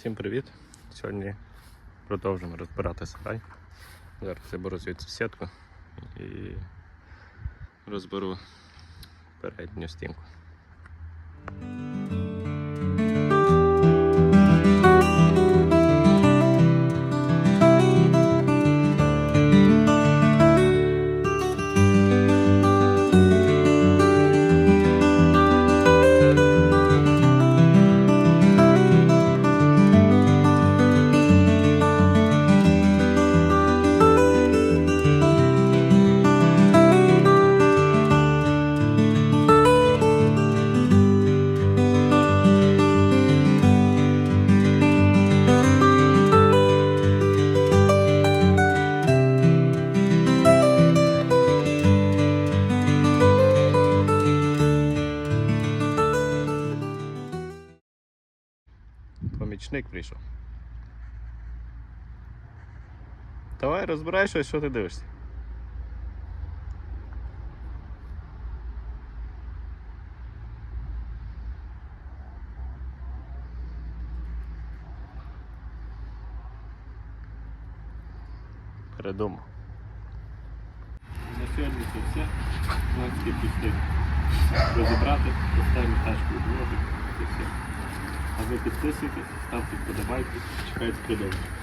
Всім привіт! Сьогодні продовжимо розбирати сарай. Зараз я беру звідси сітку і розберу передню стінку. Помічник прийшов. Давай розбирай щось, що ти дивишся. Передумав. На сьогодні це все. Ланський пустив. Розібрати, поставимо тачку в воду. Це все. А ви підписуйтесь, ставте вподобайки, чекайте продовження.